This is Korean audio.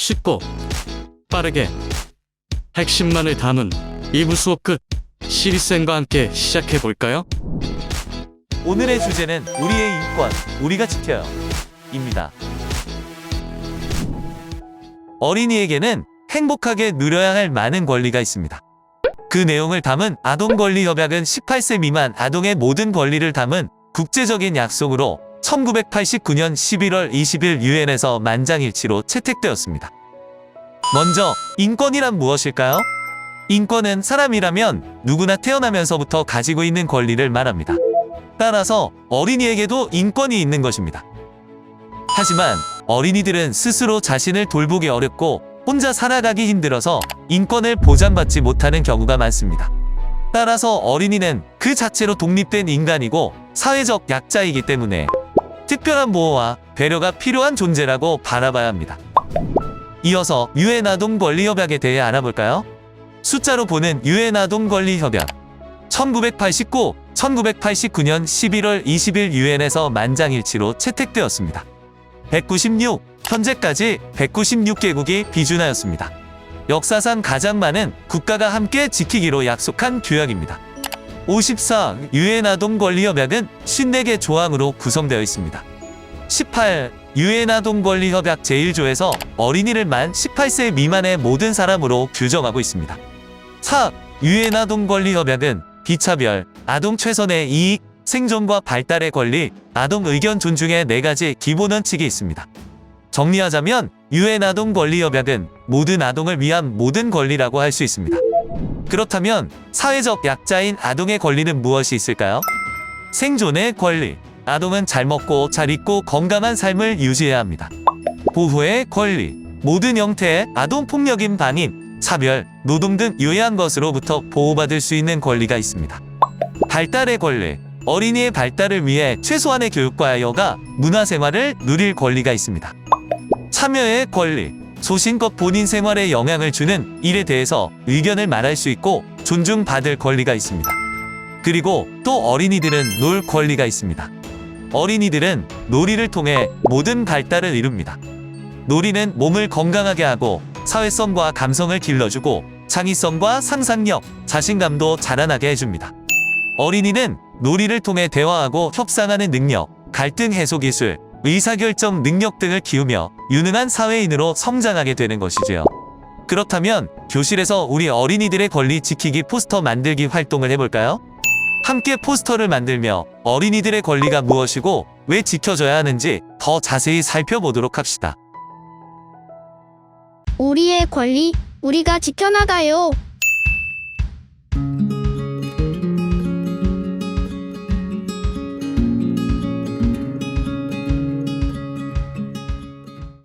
쉽고 빠르게 핵심만을 담은 2부 수업 끝 시리쌤과 함께 시작해 볼까요? 오늘의 주제는 우리의 인권, 우리가 지켜요. 입니다. 어린이에게는 행복하게 누려야 할 많은 권리가 있습니다. 그 내용을 담은 아동권리협약은 18세 미만 아동의 모든 권리를 담은 국제적인 약속으로 1989년 11월 20일 유엔에서 만장일치로 채택되었습니다. 먼저 인권이란 무엇일까요? 인권은 사람이라면 누구나 태어나면서부터 가지고 있는 권리를 말합니다. 따라서 어린이에게도 인권이 있는 것입니다. 하지만 어린이들은 스스로 자신을 돌보기 어렵고 혼자 살아가기 힘들어서 인권을 보장받지 못하는 경우가 많습니다. 따라서 어린이는 그 자체로 독립된 인간이고 사회적 약자이기 때문에 특별한 보호와 배려가 필요한 존재라고 바라봐야 합니다. 이어서 유엔 아동 권리 협약에 대해 알아볼까요? 숫자로 보는 유엔 아동 권리 협약 1989, 1989년 11월 20일 유엔에서 만장일치로 채택되었습니다. 196, 현재까지 196개국이 비준하였습니다. 역사상 가장 많은 국가가 함께 지키기로 약속한 규약입니다. 54, 유엔 아동 권리 협약은 54개 조항으로 구성되어 있습니다. 18. 유엔 아동 권리 협약 제1조에서 어린이를 만 18세 미만의 모든 사람으로 규정하고 있습니다. 4. 유엔 아동 권리 협약은 비차별, 아동 최선의 이익, 생존과 발달의 권리, 아동 의견 존중의 네 가지 기본 원칙이 있습니다. 정리하자면 유엔 아동 권리 협약은 모든 아동을 위한 모든 권리라고 할 수 있습니다. 그렇다면 사회적 약자인 아동의 권리는 무엇이 있을까요? 생존의 권리. 아동은 잘 먹고 잘 입고 건강한 삶을 유지해야 합니다. 보호의 권리. 모든 형태의 아동 폭력인 방임, 차별, 노동 등 유해한 것으로부터 보호받을 수 있는 권리가 있습니다. 발달의 권리. 어린이의 발달을 위해 최소한의 교육과 여가, 문화생활을 누릴 권리가 있습니다. 참여의 권리. 소신껏 본인 생활에 영향을 주는 일에 대해서 의견을 말할 수 있고 존중받을 권리가 있습니다. 그리고 또 어린이들은 놀 권리가 있습니다. 어린이들은 놀이를 통해 모든 발달을 이룹니다. 놀이는 몸을 건강하게 하고 사회성과 감성을 길러주고 창의성과 상상력, 자신감도 자라나게 해줍니다. 어린이는 놀이를 통해 대화하고 협상하는 능력, 갈등 해소 기술, 의사결정 능력 등을 키우며 유능한 사회인으로 성장하게 되는 것이지요. 그렇다면 교실에서 우리 어린이들의 권리 지키기 포스터 만들기 활동을 해볼까요? 함께 포스터를 만들며 어린이들의 권리가 무엇이고 왜 지켜져야 하는지 더 자세히 살펴보도록 합시다. 우리의 권리, 우리가 지켜나가요.